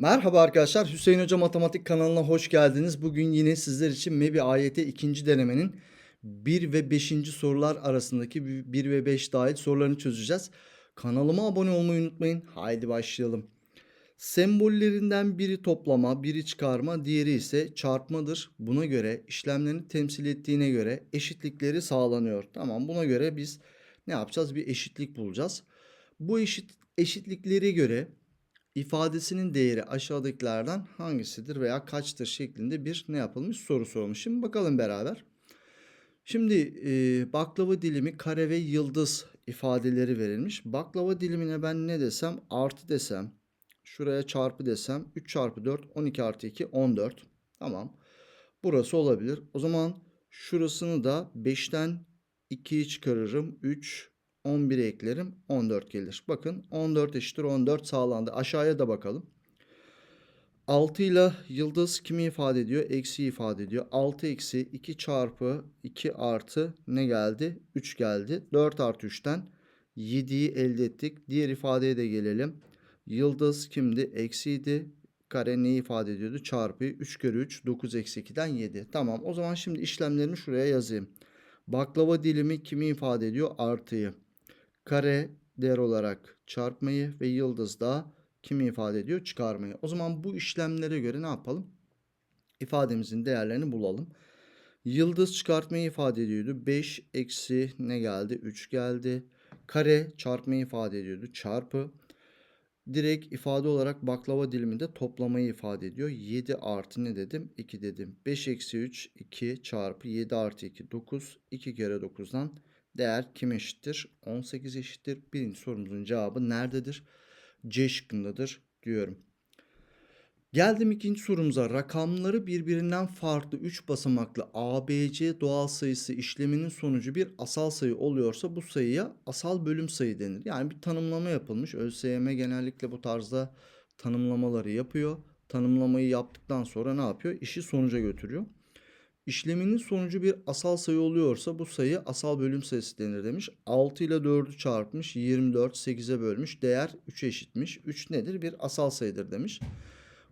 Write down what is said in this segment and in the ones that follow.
Merhaba arkadaşlar, Hüseyin Hoca Matematik kanalına hoş geldiniz. Bugün yine sizler için MEBI AYT ikinci denemenin 1 ve 5. sorular arasındaki 1 ve 5 dahil sorularını çözeceğiz. Kanalıma abone olmayı unutmayın. Haydi başlayalım. Sembollerinden biri toplama, biri çıkarma, diğeri ise çarpmadır. Buna göre işlemlerini temsil ettiğine göre eşitlikleri sağlanıyor. Tamam buna göre biz ne yapacağız? Bir eşitlik bulacağız. Bu eşit eşitlikleri göre ifadesinin değeri aşağıdakilerden hangisidir veya kaçtır şeklinde bir ne yapılmış soru sorulmuş. Şimdi bakalım beraber. Şimdi e, baklava dilimi kare ve yıldız ifadeleri verilmiş. Baklava dilimine ben ne desem artı desem şuraya çarpı desem 3 çarpı 4 12 artı 2 14. Tamam. Burası olabilir. O zaman şurasını da 5'ten 2'yi çıkarırım. 3 11'i eklerim 14 gelir. Bakın 14 eşittir 14 sağlandı. Aşağıya da bakalım. 6 ile yıldız kimi ifade ediyor? Eksi ifade ediyor. 6 eksi 2 çarpı 2 artı ne geldi? 3 geldi. 4 artı 3'ten 7'yi elde ettik. Diğer ifadeye de gelelim. Yıldız kimdi? Eksiydi. Kare neyi ifade ediyordu? Çarpı 3 kere 3 9 eksi 2'den 7. Tamam o zaman şimdi işlemlerimi şuraya yazayım. Baklava dilimi kimi ifade ediyor? Artıyı. Kare değer olarak çarpmayı ve yıldız da kimi ifade ediyor? Çıkarmayı. O zaman bu işlemlere göre ne yapalım? İfademizin değerlerini bulalım. Yıldız çıkartmayı ifade ediyordu. 5 eksi ne geldi? 3 geldi. Kare çarpmayı ifade ediyordu. Çarpı. Direkt ifade olarak baklava diliminde toplamayı ifade ediyor. 7 artı ne dedim? 2 dedim. 5 eksi 3 2 çarpı 7 artı 2 9. 2 kere 9'dan değer kim eşittir? 18 eşittir. Birinci sorumuzun cevabı nerededir? C şıkkındadır diyorum. Geldim ikinci sorumuza. Rakamları birbirinden farklı 3 basamaklı ABC doğal sayısı işleminin sonucu bir asal sayı oluyorsa bu sayıya asal bölüm sayı denir. Yani bir tanımlama yapılmış. ÖSYM genellikle bu tarzda tanımlamaları yapıyor. Tanımlamayı yaptıktan sonra ne yapıyor? İşi sonuca götürüyor. İşleminin sonucu bir asal sayı oluyorsa bu sayı asal bölüm sayısı denir demiş. 6 ile 4'ü çarpmış 24 8'e bölmüş değer 3 eşitmiş. 3 nedir? Bir asal sayıdır demiş.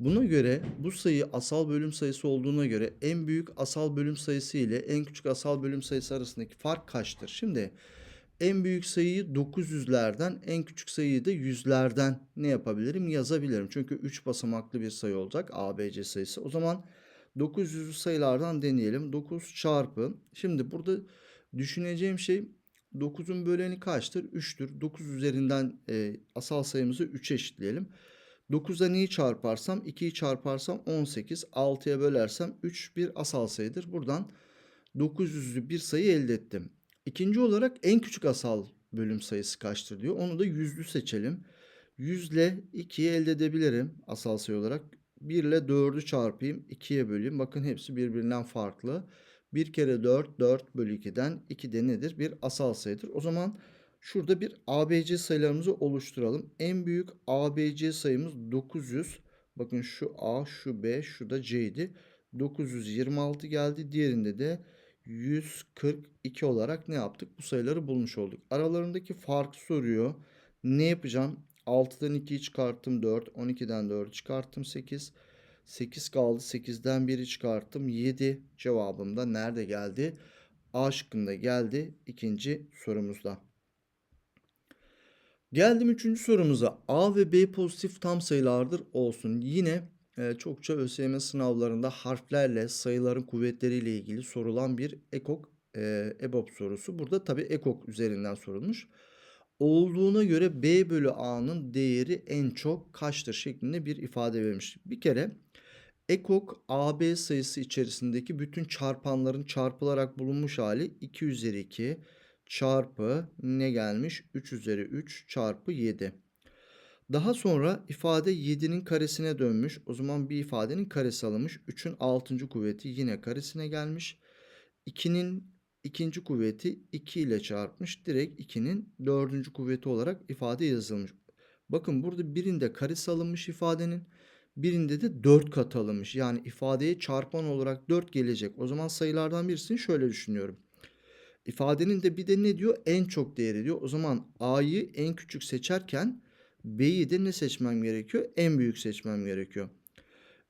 Buna göre bu sayı asal bölüm sayısı olduğuna göre en büyük asal bölüm sayısı ile en küçük asal bölüm sayısı arasındaki fark kaçtır? Şimdi en büyük sayıyı 900'lerden en küçük sayıyı da yüzlerden ne yapabilirim? Yazabilirim. Çünkü 3 basamaklı bir sayı olacak ABC sayısı. O zaman 900'lü sayılardan deneyelim. 9 çarpı. Şimdi burada düşüneceğim şey 9'un böleni kaçtır? 3'tür. 9 üzerinden e, asal sayımızı 3'e eşitleyelim. 9'a neyi çarparsam 2'yi çarparsam 18. 6'ya bölersem 3 bir asal sayıdır. Buradan 900'lü bir sayı elde ettim. İkinci olarak en küçük asal bölüm sayısı kaçtır diyor. Onu da yüzlü seçelim. 100 ile 2'yi elde edebilirim asal sayı olarak. 1 ile 4'ü çarpayım 2'ye böleyim. Bakın hepsi birbirinden farklı. 1 kere 4 4 bölü 2'den 2 de nedir? Bir asal sayıdır. O zaman şurada bir ABC sayılarımızı oluşturalım. En büyük ABC sayımız 900. Bakın şu A, şu B, şu da C'ydi. 926 geldi. Diğerinde de 142 olarak ne yaptık? Bu sayıları bulmuş olduk. Aralarındaki fark soruyor. Ne yapacağım? 6'dan 2'yi çıkarttım 4. 12'den 4'ü çıkarttım 8. 8 kaldı. 8'den 1'i çıkarttım 7. Cevabım da nerede geldi? A şıkkında geldi ikinci sorumuzda. Geldim üçüncü sorumuza. A ve B pozitif tam sayılardır olsun. Yine e, çokça ÖSYM sınavlarında harflerle sayıların kuvvetleriyle ilgili sorulan bir ekok e, EBOB sorusu. Burada tabi ekok üzerinden sorulmuş olduğuna göre B bölü A'nın değeri en çok kaçtır şeklinde bir ifade vermiş. Bir kere ekok AB sayısı içerisindeki bütün çarpanların çarpılarak bulunmuş hali 2 üzeri 2 çarpı ne gelmiş? 3 üzeri 3 çarpı 7. Daha sonra ifade 7'nin karesine dönmüş. O zaman bir ifadenin karesi alınmış. 3'ün 6. kuvveti yine karesine gelmiş. 2'nin ikinci kuvveti 2 ile çarpmış. Direkt 2'nin dördüncü kuvveti olarak ifade yazılmış. Bakın burada birinde karesi alınmış ifadenin. Birinde de 4 kat alınmış. Yani ifadeye çarpan olarak 4 gelecek. O zaman sayılardan birisini şöyle düşünüyorum. İfadenin de bir de ne diyor? En çok değeri diyor. O zaman A'yı en küçük seçerken B'yi de ne seçmem gerekiyor? En büyük seçmem gerekiyor.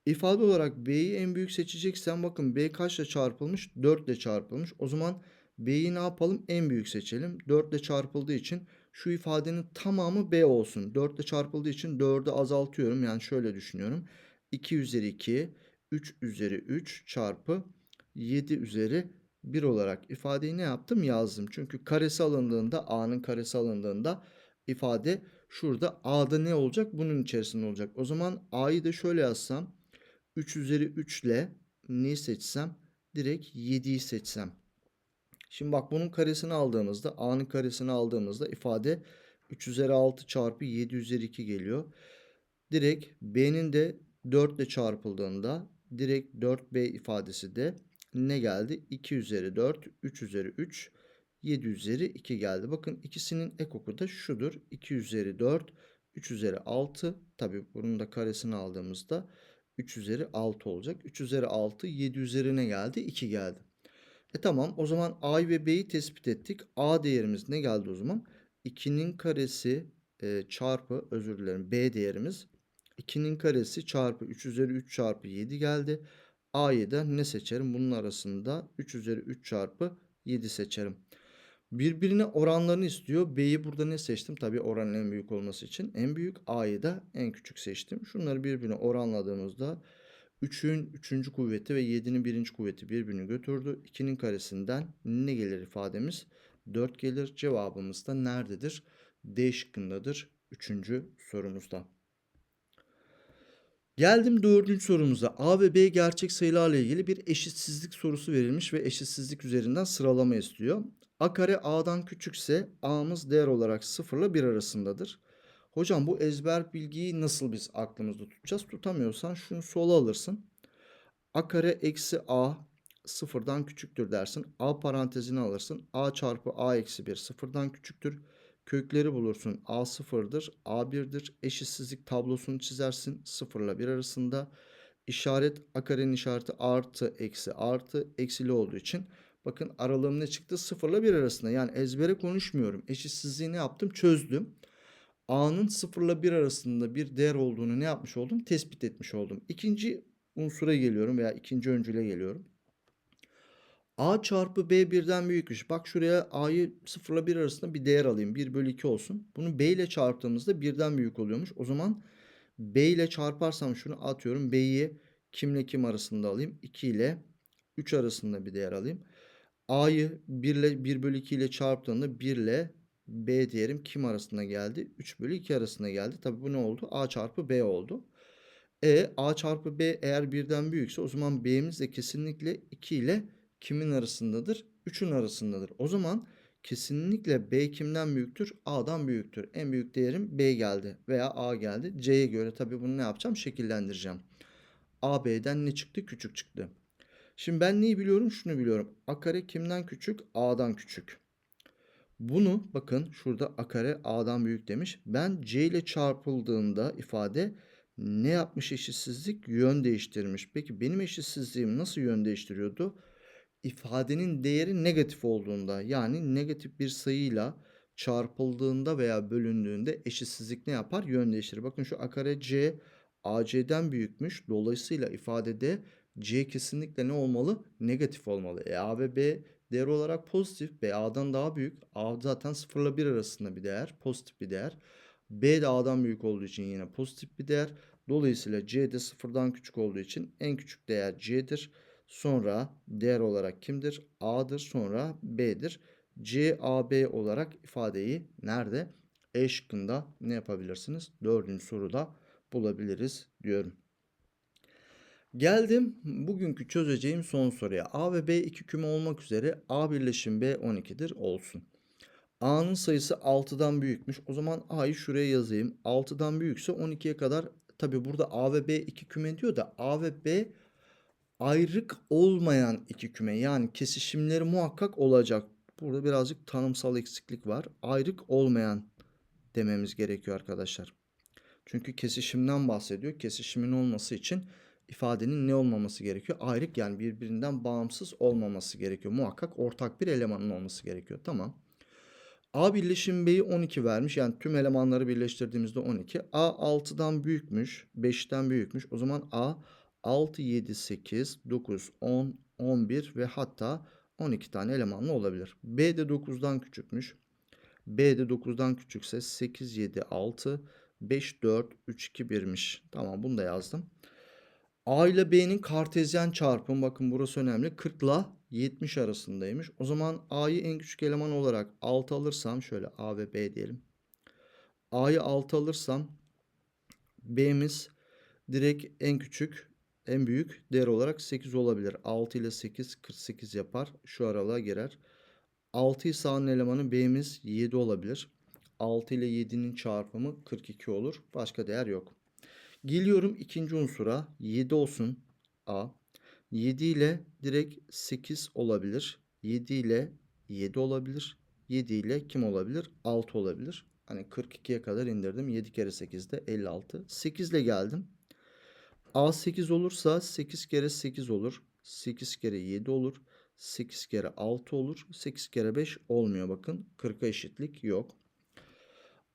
İfade olarak B'yi en büyük seçeceksem bakın B kaçla çarpılmış? 4 ile çarpılmış. O zaman B'yi ne yapalım? En büyük seçelim. 4 ile çarpıldığı için şu ifadenin tamamı B olsun. 4 ile çarpıldığı için 4'ü azaltıyorum. Yani şöyle düşünüyorum. 2 üzeri 2, 3 üzeri 3 çarpı 7 üzeri 1 olarak ifadeyi ne yaptım? Yazdım. Çünkü karesi alındığında, A'nın karesi alındığında ifade şurada A'da ne olacak? Bunun içerisinde olacak. O zaman A'yı da şöyle yazsam 3 üzeri 3 ile neyi seçsem? Direkt 7'yi seçsem. Şimdi bak bunun karesini aldığımızda A'nın karesini aldığımızda ifade 3 üzeri 6 çarpı 7 üzeri 2 geliyor. Direkt B'nin de 4 ile çarpıldığında direkt 4B ifadesi de ne geldi? 2 üzeri 4, 3 üzeri 3, 7 üzeri 2 geldi. Bakın ikisinin ekoku da şudur. 2 üzeri 4, 3 üzeri 6. Tabi bunun da karesini aldığımızda 3 üzeri 6 olacak. 3 üzeri 6, 7 üzerine geldi? 2 geldi. E tamam o zaman A ve B'yi tespit ettik. A değerimiz ne geldi o zaman? 2'nin karesi e, çarpı özür dilerim B değerimiz 2'nin karesi çarpı 3 üzeri 3 çarpı 7 geldi. A'yı da ne seçerim? Bunun arasında 3 üzeri 3 çarpı 7 seçerim. Birbirine oranlarını istiyor. B'yi burada ne seçtim? Tabii oranın en büyük olması için. En büyük A'yı da en küçük seçtim. Şunları birbirine oranladığımızda 3'ün 3. kuvveti ve 7'nin 1. kuvveti birbirini götürdü. 2'nin karesinden ne gelir ifademiz? 4 gelir. Cevabımız da nerededir? D şıkkındadır. 3. sorumuzda. Geldim dördüncü sorumuza. A ve B gerçek sayılarla ilgili bir eşitsizlik sorusu verilmiş ve eşitsizlik üzerinden sıralama istiyor. A kare A'dan küçükse A'mız değer olarak 0 ile 1 arasındadır. Hocam bu ezber bilgiyi nasıl biz aklımızda tutacağız? Tutamıyorsan şunu sola alırsın. A kare eksi A sıfırdan küçüktür dersin. A parantezini alırsın. A çarpı A eksi 1 sıfırdan küçüktür. Kökleri bulursun. A sıfırdır. A 1'dir. Eşitsizlik tablosunu çizersin. 0 ile 1 arasında. İşaret A karenin işareti artı eksi artı eksili olduğu için bakın aralığım ne çıktı? 0 ile 1 arasında. Yani ezbere konuşmuyorum. Eşitsizliği ne yaptım? Çözdüm. A'nın 0 ile 1 arasında bir değer olduğunu ne yapmış oldum? Tespit etmiş oldum. İkinci unsura geliyorum veya ikinci öncüle geliyorum. A çarpı B birden büyükmüş. Bak şuraya A'yı 0 ile 1 arasında bir değer alayım. 1 bölü 2 olsun. Bunu B ile çarptığımızda birden büyük oluyormuş. O zaman B ile çarparsam şunu atıyorum. B'yi kimle kim arasında alayım? 2 ile 3 arasında bir değer alayım. A'yı 1 ile 1 bölü 2 ile çarptığında 1 ile B diyelim kim arasında geldi? 3 bölü 2 arasında geldi. Tabi bu ne oldu? A çarpı B oldu. E A çarpı B eğer birden büyükse o zaman B'miz de kesinlikle 2 ile kimin arasındadır? 3'ün arasındadır. O zaman kesinlikle B kimden büyüktür? A'dan büyüktür. En büyük değerim B geldi veya A geldi. C'ye göre tabi bunu ne yapacağım? Şekillendireceğim. A B'den ne çıktı? Küçük çıktı. Şimdi ben neyi biliyorum? Şunu biliyorum. A kare kimden küçük? A'dan küçük. Bunu bakın şurada a kare a'dan büyük demiş. Ben c ile çarpıldığında ifade ne yapmış eşitsizlik? Yön değiştirmiş. Peki benim eşitsizliğim nasıl yön değiştiriyordu? İfadenin değeri negatif olduğunda yani negatif bir sayıyla çarpıldığında veya bölündüğünde eşitsizlik ne yapar? Yön değiştirir. Bakın şu a kare c ac'den büyükmüş. Dolayısıyla ifadede c kesinlikle ne olmalı? Negatif olmalı. E a ve b değer olarak pozitif. B A'dan daha büyük. A zaten 0 ile 1 arasında bir değer. Pozitif bir değer. B de A'dan büyük olduğu için yine pozitif bir değer. Dolayısıyla C de sıfırdan küçük olduğu için en küçük değer C'dir. Sonra değer olarak kimdir? A'dır. Sonra B'dir. C, A, B olarak ifadeyi nerede? E şıkkında ne yapabilirsiniz? Dördüncü soruda bulabiliriz diyorum. Geldim bugünkü çözeceğim son soruya. A ve B iki küme olmak üzere A birleşim B 12'dir olsun. A'nın sayısı 6'dan büyükmüş. O zaman A'yı şuraya yazayım. 6'dan büyükse 12'ye kadar tabi burada A ve B iki küme diyor da A ve B ayrık olmayan iki küme. Yani kesişimleri muhakkak olacak. Burada birazcık tanımsal eksiklik var. Ayrık olmayan dememiz gerekiyor arkadaşlar. Çünkü kesişimden bahsediyor. Kesişimin olması için ifadenin ne olmaması gerekiyor? Ayrık yani birbirinden bağımsız olmaması gerekiyor. Muhakkak ortak bir elemanın olması gerekiyor. Tamam. A birleşim B'yi 12 vermiş. Yani tüm elemanları birleştirdiğimizde 12. A 6'dan büyükmüş. 5'ten büyükmüş. O zaman A 6, 7, 8, 9, 10, 11 ve hatta 12 tane elemanlı olabilir. B de 9'dan küçükmüş. B de 9'dan küçükse 8, 7, 6, 5, 4, 3, 2, 1'miş. Tamam bunu da yazdım. A ile B'nin kartezyen çarpım bakın burası önemli. 40 ile 70 arasındaymış. O zaman A'yı en küçük eleman olarak 6 alırsam şöyle A ve B diyelim. A'yı 6 alırsam B'miz direkt en küçük en büyük değer olarak 8 olabilir. 6 ile 8 48 yapar. Şu aralığa girer. 6 ise A'nın elemanı B'miz 7 olabilir. 6 ile 7'nin çarpımı 42 olur. Başka değer yok. Geliyorum ikinci unsura. 7 olsun A. 7 ile direkt 8 olabilir. 7 ile 7 olabilir. 7 ile kim olabilir? 6 olabilir. Hani 42'ye kadar indirdim. 7 kere 8 de 56. 8 ile geldim. A 8 olursa 8 kere 8 olur. 8 kere 7 olur. 8 kere 6 olur. 8 kere 5 olmuyor bakın. 40'a eşitlik yok.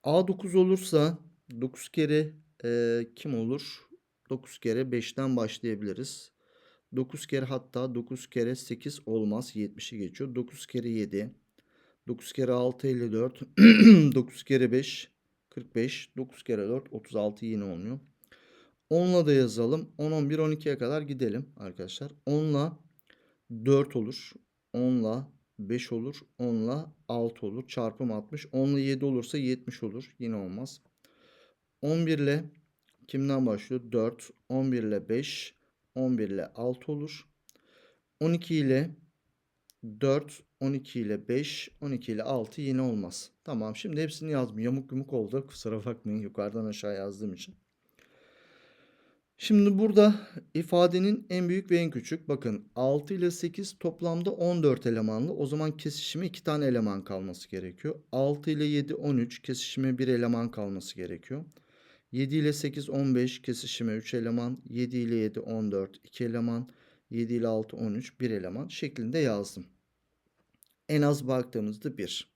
A 9 olursa 9 kere e, kim olur? 9 kere 5'ten başlayabiliriz. 9 kere hatta 9 kere 8 olmaz. 70'i geçiyor. 9 kere 7. 9 kere 6 54. 9 kere 5 45. 9 kere 4 36 yine olmuyor. 10'la da yazalım. 10, 11, 12'ye kadar gidelim arkadaşlar. 10'la 4 olur. 10'la 5 olur. 10'la 6 olur. Çarpım 60. 10'la 7 olursa 70 olur. Yine olmaz. 11 ile kimden başlıyor? 4. 11 ile 5. 11 ile 6 olur. 12 ile 4, 12 ile 5, 12 ile 6 yine olmaz. Tamam şimdi hepsini yazdım. Yamuk yumuk oldu. Kusura bakmayın yukarıdan aşağı yazdığım için. Şimdi burada ifadenin en büyük ve en küçük. Bakın 6 ile 8 toplamda 14 elemanlı. O zaman kesişime 2 tane eleman kalması gerekiyor. 6 ile 7 13 kesişime 1 eleman kalması gerekiyor. 7 ile 8 15 kesişime 3 eleman. 7 ile 7 14 2 eleman. 7 ile 6 13 1 eleman şeklinde yazdım. En az baktığımızda 1.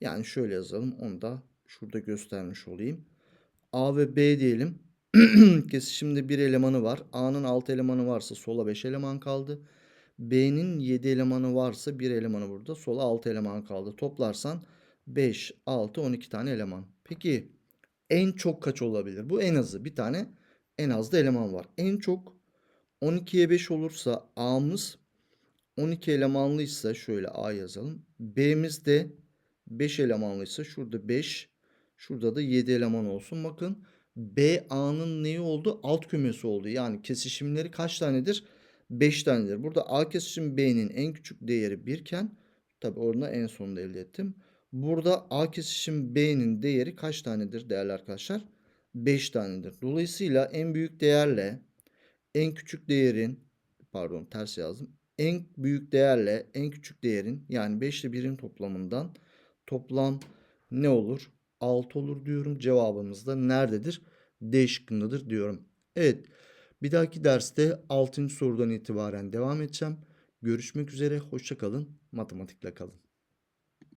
Yani şöyle yazalım. Onu da şurada göstermiş olayım. A ve B diyelim. Kesişimde bir elemanı var. A'nın 6 elemanı varsa sola 5 eleman kaldı. B'nin 7 elemanı varsa bir elemanı burada. Sola 6 eleman kaldı. Toplarsan 5, 6, 12 tane eleman. Peki en çok kaç olabilir? Bu en azı. Bir tane en az da eleman var. En çok 12'ye 5 olursa A'mız 12 elemanlıysa şöyle A yazalım. B'miz de 5 elemanlıysa şurada 5, şurada da 7 eleman olsun. Bakın B A'nın neyi oldu? Alt kümesi oldu. Yani kesişimleri kaç tanedir? 5 tanedir. Burada A kesişim B'nin en küçük değeri 1 iken tabi orada en sonunda elde ettim. Burada A kesişim B'nin değeri kaç tanedir değerli arkadaşlar? 5 tanedir. Dolayısıyla en büyük değerle en küçük değerin pardon ters yazdım. En büyük değerle en küçük değerin yani 5 ile 1'in toplamından toplam ne olur? 6 olur diyorum. Cevabımız da nerededir? D şıkkındadır diyorum. Evet. Bir dahaki derste 6. sorudan itibaren devam edeceğim. Görüşmek üzere. Hoşça kalın. Matematikle kalın.